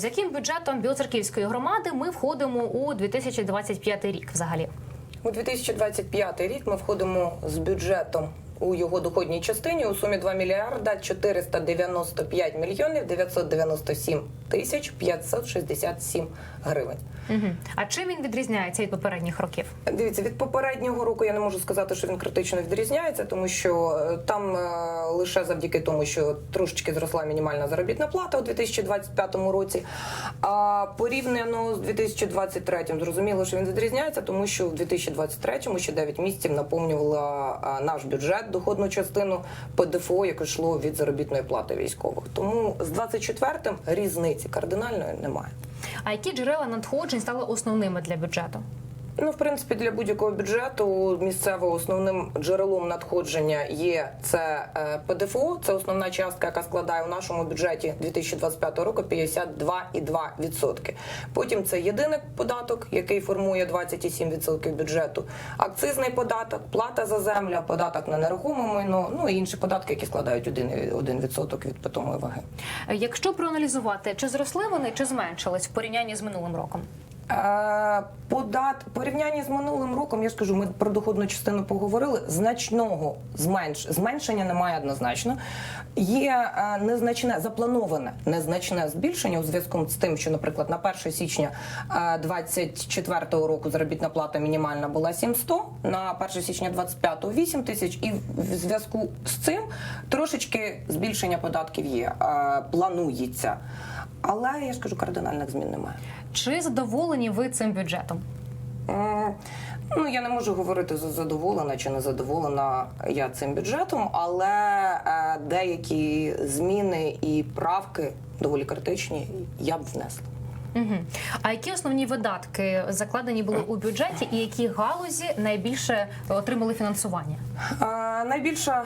З яким бюджетом Білоцерківської громади ми входимо у 2025 рік взагалі? У 2025 рік ми входимо з бюджетом у його доходній частині у сумі 2 мільярда 495 мільйонів 997 тисяч 567 гривень. Угу. А чим він відрізняється від попередніх років? Дивіться, від попереднього року я не можу сказати, що він критично відрізняється, тому що е, там е, лише завдяки тому, що трошечки зросла мінімальна заробітна плата у 2025 році. А порівняно з 2023 зрозуміло, що він відрізняється, тому що в 2023 ще 9 місяців наповнювала наш бюджет доходну частину ПДФО, яке йшло від заробітної плати військових. Тому з 24-м різниці кардинальної немає. А які джерела надходжень стали основними для бюджету? Ну, в принципі, для будь-якого бюджету місцевого основним джерелом надходження є це е, ПДФО. Це основна частка, яка складає у нашому бюджеті 2025 року 52,2%. Потім це єдиний податок, який формує 27% бюджету, акцизний податок, плата за землю, податок на нерухоме майно, ну і інші податки, які складають 1%, 1% від питомої ваги. Якщо проаналізувати, чи зросли вони, чи зменшились в порівнянні з минулим роком? Е, Подат порівнянні з минулим роком, я ж кажу, ми про доходну частину поговорили. Значного зменш... зменшення немає однозначно. Є е, незначне заплановане незначне збільшення у зв'язку з тим, що, наприклад, на 1 січня 2024 року заробітна плата мінімальна була 700, на 1 січня 25 – 8 тисяч, і в зв'язку з цим трошечки збільшення податків є, е, планується. Але я ж кажу, кардинальних змін немає. Чи задоволені ви цим бюджетом? Ну, я не можу говорити задоволена чи не задоволена я цим бюджетом, але е, деякі зміни і правки доволі критичні я б внесла. Угу. А які основні видатки закладені були у бюджеті, і які галузі найбільше отримали фінансування? Е, найбільша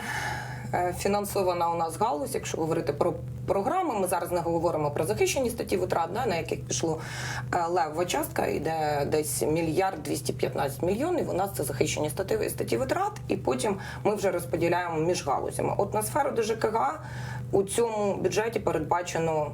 фінансована у нас галузь, якщо говорити про програми, ми зараз не говоримо про захищені статті витрат, да, на яких пішло е, левова частка, йде десь мільярд 215 мільйонів. У нас це захищені статті, статті витрат, і потім ми вже розподіляємо між галузями. От на сферу ДЖКГ у цьому бюджеті передбачено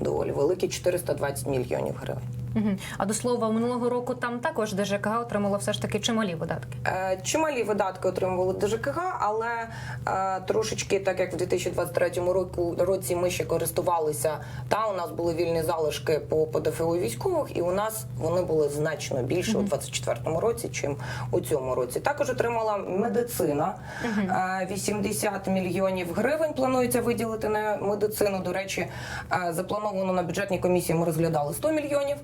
доволі великі 420 мільйонів гривень. Угу. А до слова, минулого року там також ДЖКГ отримало все ж таки чималі видатки. Е, Чималі видатки отримували ДЖКГ, але е, трошечки, так як в 2023 року році ми ще користувалися, та у нас були вільні залишки по ПДФО військових, і у нас вони були значно більше у 2024 році, чим у цьому році. Також отримала медицина е, 80 мільйонів гривень. Планується виділити на медицину. До речі, е, заплановано на бюджетній комісії. Ми розглядали 100 мільйонів.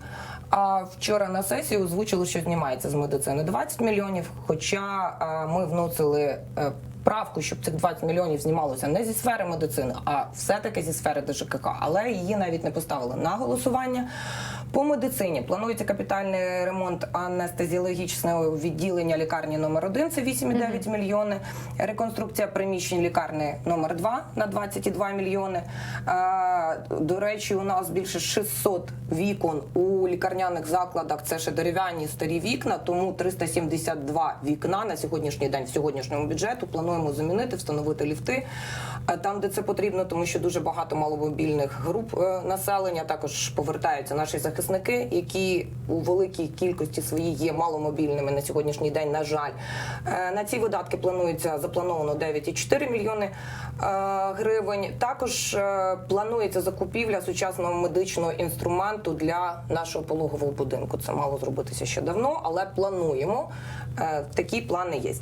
А вчора на сесії озвучили, що знімається з медицини 20 мільйонів. Хоча ми вносили е, правку, щоб цих 20 мільйонів знімалося не зі сфери медицини, а все-таки зі сфери ДЖКК. Але її навіть не поставили на голосування. По медицині планується капітальний ремонт анестезіологічного відділення лікарні номер 1 це 8,9 мільйони. Реконструкція приміщень лікарні номер 2 на 22 мільйони. До речі, у нас більше 600 вікон у лікарняних закладах. Це ще дерев'яні старі вікна, тому 372 вікна на сьогоднішній день в сьогоднішньому бюджету плануємо замінити, встановити ліфти е, там, де це потрібно, тому що дуже багато маломобільних груп е, населення. Також повертаються наші захисники, які у великій кількості своїй є маломобільними на сьогоднішній день. На жаль, Е, на ці видатки планується заплановано 9,4 мільйони гривень. Також планується закупівля сучасного медичного інструменту для нашого пологового будинку. Це мало зробитися ще давно, але плануємо. Такі плани є.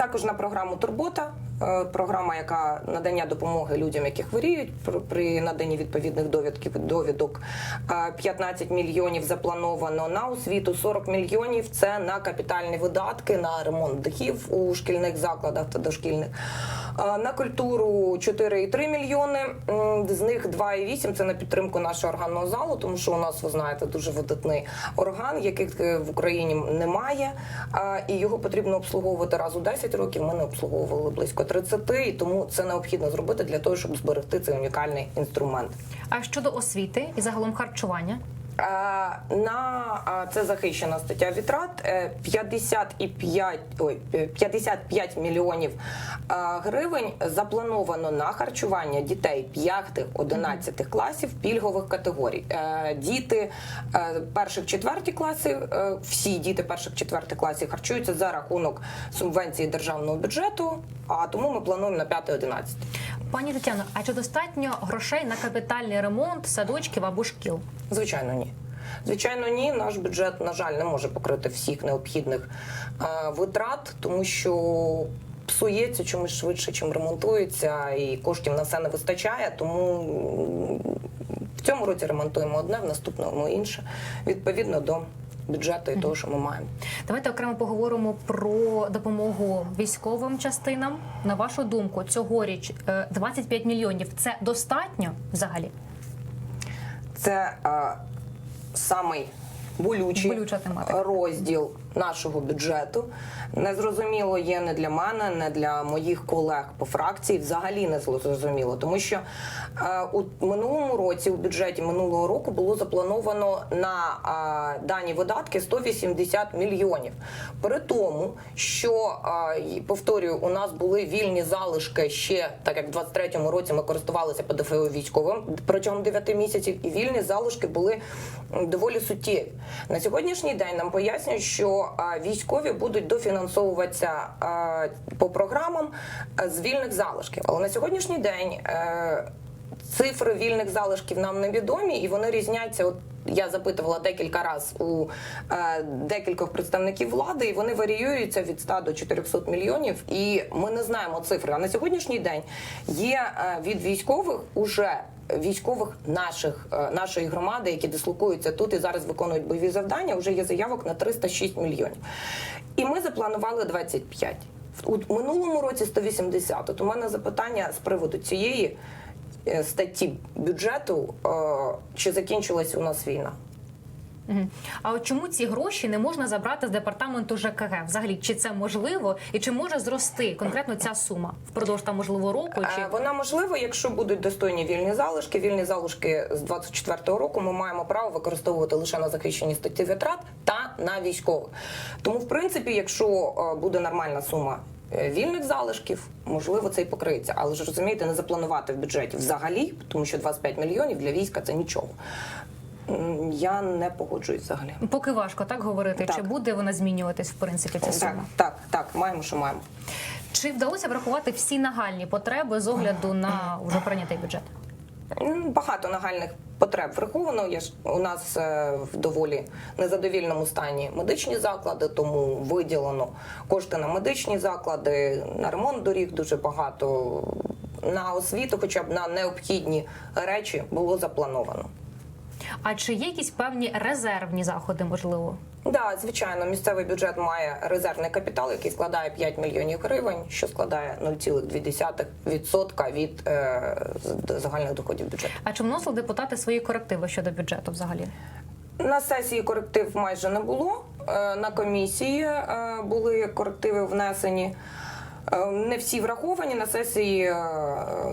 Е, Також на програму Турбота, е, програма, яка надання допомоги людям, які хворіють пр- при наданні відповідних довідків довідок. е, 15 мільйонів заплановано на освіту, 40 мільйонів це на капітальні видатки, на ремонт дахів у шкільних закладах та дошкільних. На культуру 4,3 мільйони. З них 2,8 це на підтримку нашого органного залу, тому що у нас, ви знаєте, дуже видатний орган, яких е, в Україні немає, і його потрібно обслуговувати раз у 10 років. Ми не обслуговували близько 30, і тому це необхідно зробити для того, щоб зберегти цей унікальний інструмент. А щодо освіти і загалом харчування? Е, На е, це захищена стаття витрат е, 55, ой, е, 55 мільйонів гривень заплановано на харчування дітей 5-11 класів пільгових категорій. Діти перших четверті класи, е, всі діти перших четвертих класів харчуються за рахунок субвенції державного бюджету. А тому ми плануємо на 5-11. Пані Тетяно, а чи достатньо грошей на капітальний ремонт садочків або шкіл? Звичайно, ні. Звичайно, ні. Наш бюджет, на жаль, не може покрити всіх необхідних е, витрат, тому що псується чомусь швидше, чим ремонтується, і коштів на все не вистачає. Тому в цьому році ремонтуємо одне, в наступному інше, відповідно до бюджету і того, що ми маємо. Давайте окремо поговоримо про допомогу військовим частинам. На вашу думку, цьогоріч е, 25 мільйонів це достатньо взагалі? Це е, самий болючий Болюча тематика. розділ нашого бюджету. Незрозуміло є не для мене, не для моїх колег по фракції. Взагалі не зрозуміло, тому що е, у минулому році у бюджеті минулого року було заплановано на е, дані видатки 180 мільйонів. При тому, що е, повторюю, у нас були вільні залишки ще, так як в 23-му році ми користувалися ПДФО військовим протягом 9 місяців, і вільні залишки були доволі суттєві. На сьогоднішній день нам пояснюють, що військові будуть дофінансовуватися по програмам е, з вільних залишків. Але на сьогоднішній день. е, Цифри вільних залишків нам невідомі, і вони різняться. От я запитувала декілька разів у е, декількох представників влади, і вони варіюються від 100 до 400 мільйонів. І ми не знаємо цифри. А на сьогоднішній день є від військових уже військових наших е, нашої громади, які дислокуються тут і зараз виконують бойові завдання. Вже є заявок на 306 мільйонів. І ми запланували 25. У минулому році 180. От у мене запитання з приводу цієї е, статті бюджету, е, чи закінчилась у нас війна. А от чому ці гроші не можна забрати з департаменту ЖКГ? Взагалі, чи це можливо, і чи може зрости конкретно ця сума впродовж там можливо року? Чи Е, Вона можлива, якщо будуть достойні вільні залишки. Вільні залишки з 24-го року ми маємо право використовувати лише на захищені статті витрат та на військових. Тому, в принципі, якщо е, буде нормальна сума. е, Вільних залишків можливо це і покриється, але ж розумієте, не запланувати в бюджеті взагалі, тому що 25 мільйонів для війська це нічого. Я не погоджуюсь взагалі. поки важко так говорити? Так. Чи буде вона змінюватись в принципі ця Так, сума? так, так, маємо, що маємо. Чи вдалося врахувати всі нагальні потреби з огляду на вже прийнятий бюджет? Багато нагальних потреб враховано. Я ж у нас е, в доволі незадовільному стані медичні заклади, тому виділено кошти на медичні заклади, на ремонт доріг дуже багато. На освіту, хоча б на необхідні речі, було заплановано. А чи є якісь певні резервні заходи, можливо? Да, звичайно, місцевий бюджет має резервний капітал, який складає 5 мільйонів гривень, що складає 0,2% від е, загальних доходів бюджету. А чи вносили депутати свої корективи щодо бюджету взагалі? На сесії коректив майже не було. Е, На комісії е, були корективи внесені. Е, Не всі враховані на сесії. е,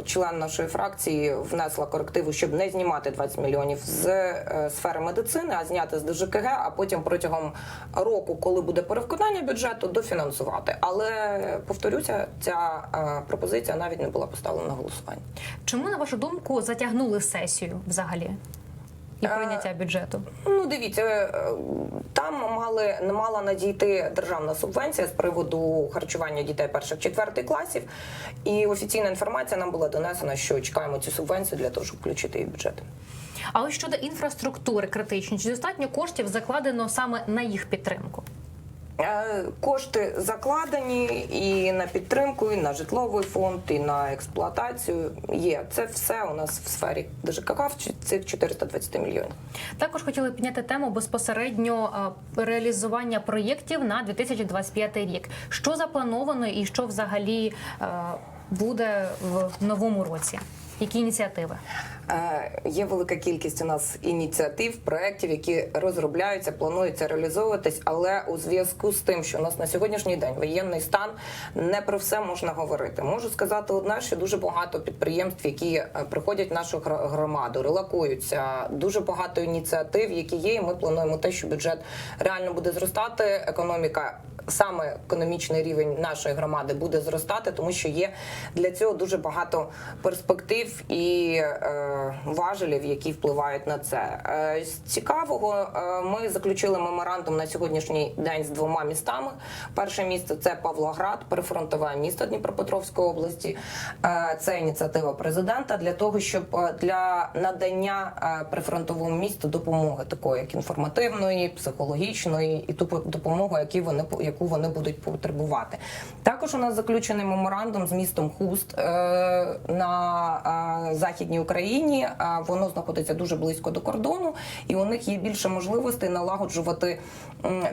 Член нашої фракції внесла корективу, щоб не знімати 20 мільйонів з е, сфери медицини, а зняти з ДЖКГ, а потім протягом року, коли буде перевиконання бюджету, дофінансувати. Але повторюся, ця пропозиція навіть не була поставлена на голосування. Чому, на вашу думку, затягнули сесію взагалі і Е, прийняття бюджету? Ну, дивіться, е, там мали не мала надійти державна субвенція з приводу харчування дітей перших четвертих класів. І офіційна інформація нам була донесена, що чекаємо цю субвенцію для того, щоб включити її в бюджет. А ось щодо інфраструктури критичні, чи достатньо коштів закладено саме на їх підтримку? Е, Кошти закладені і на підтримку, і на житловий фонд, і на експлуатацію. Є це все у нас в сфері ДЖКХ в цих 420 мільйонів. Також хотіли підняти тему безпосередньо е, реалізування проєктів на 2025 рік. Що заплановано і що взагалі е, буде в новому році? Які ініціативи? Е, Є велика кількість у нас ініціатив, проєктів, які розробляються, плануються реалізовуватись, але у зв'язку з тим, що у нас на сьогоднішній день воєнний стан, не про все можна говорити. Можу сказати одне, що дуже багато підприємств, які е, приходять в нашу громаду, релакуються. Дуже багато ініціатив, які є. І ми плануємо те, що бюджет реально буде зростати. Економіка саме економічний рівень нашої громади буде зростати, тому що є для цього дуже багато перспектив і е, важелів, які впливають на це. Е, з цікавого е, ми заключили меморандум на сьогоднішній день з двома містами. Перше місто це Павлоград, прифронтове місто Дніпропетровської області. Е, це ініціатива президента для того, щоб е, для надання е, прифронтовому місту допомоги такої, як інформативної, психологічної і ту допомогу, які вони яку вони будуть потребувати. Також у нас заключений меморандум з містом Хуст е, на е, західній Україні. Е, Воно знаходиться дуже близько до кордону, і у них є більше можливостей налагоджувати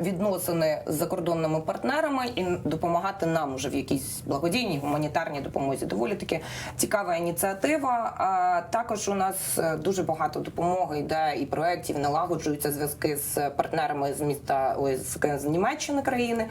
відносини з закордонними партнерами і допомагати нам уже в якійсь благодійній гуманітарній допомозі. Доволі таки цікава ініціатива. Також у нас дуже багато допомоги йде і проєктів, налагоджуються зв'язки з партнерами з міста з, з Німеччини країни.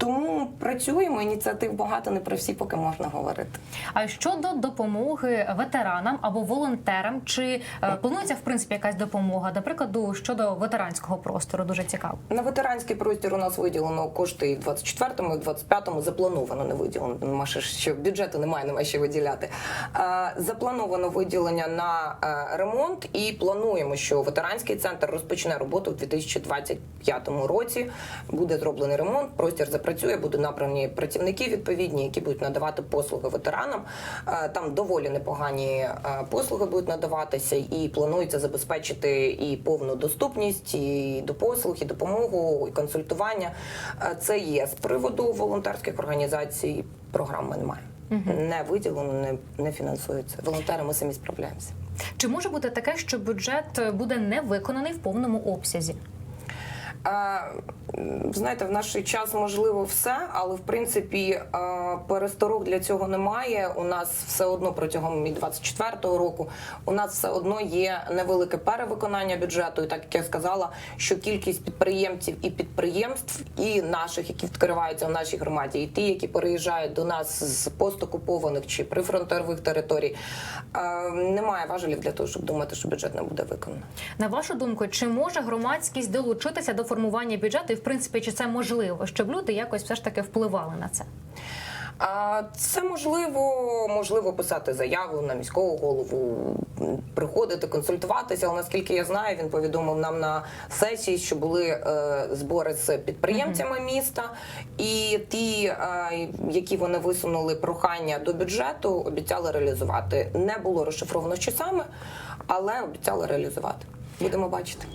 Тому працюємо. Ініціатив багато, не про всі поки можна говорити. А щодо допомоги ветеранам або волонтерам, чи е, планується в принципі якась допомога? До прикладу, щодо ветеранського простору, дуже цікаво. На ветеранський простір у нас виділено кошти і в 24-му, і в 25-му заплановано не виділено. Нема ще що бюджету немає, нема що виділяти. Заплановано виділення на е, ремонт, і плануємо, що ветеранський центр розпочне роботу в 2025 році. Буде зроблений ремонт, простір запрацює, будуть набрані працівники відповідні, які будуть надавати послуги ветеранам. Е, Там доволі непогані е, послуги будуть надаватися, і планується забезпечити і повну доступність, і до послуг, і допомогу, і консультування. Е, Це є з приводу волонтерських організацій. Програми немає. Не виділено, не, не фінансується. Волонтери ми самі справляємося. Чи може бути таке, що бюджет буде не виконаний в повному обсязі? А, знаєте, в наш час можливо все, але в принципі пересторог для цього немає. У нас все одно протягом і 24-го року у нас все одно є невелике перевиконання бюджету. І так як я сказала, що кількість підприємців і підприємств, і наших, які відкриваються в нашій громаді, і ті, які переїжджають до нас з постокупованих чи прифронтових територій, немає важелів для того, щоб думати, що бюджет не буде виконано. На вашу думку, чи може громадськість долучитися до формування бюджету, в принципі, чи це можливо, щоб люди якось все ж таки впливали на це? Це можливо, можливо писати заяву на міського голову, приходити, консультуватися. Але наскільки я знаю, він повідомив нам на сесії, що були е, збори з підприємцями міста, і ті, е, які вони висунули прохання до бюджету, обіцяли реалізувати. Не було розшифровано що саме, але обіцяли реалізувати. Будемо бачити.